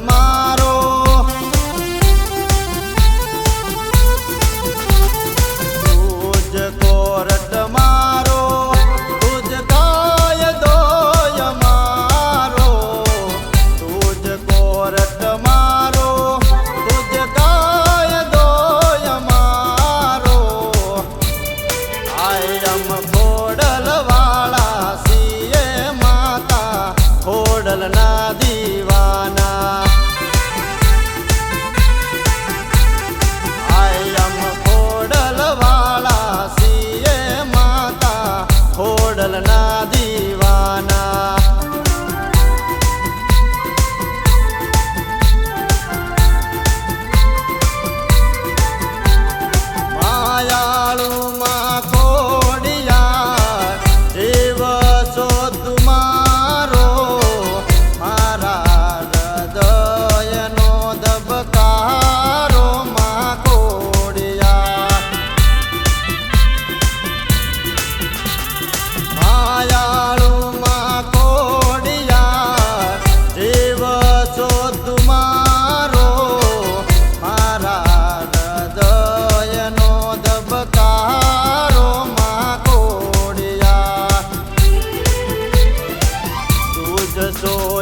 મારો તુજ કોરટ મારો તુજ ગાય દોય મારો. તુજ કોરટ મારો તુજ ગાય દોય મારો. આયમ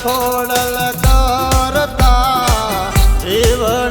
ફોડલ કરતા જીવન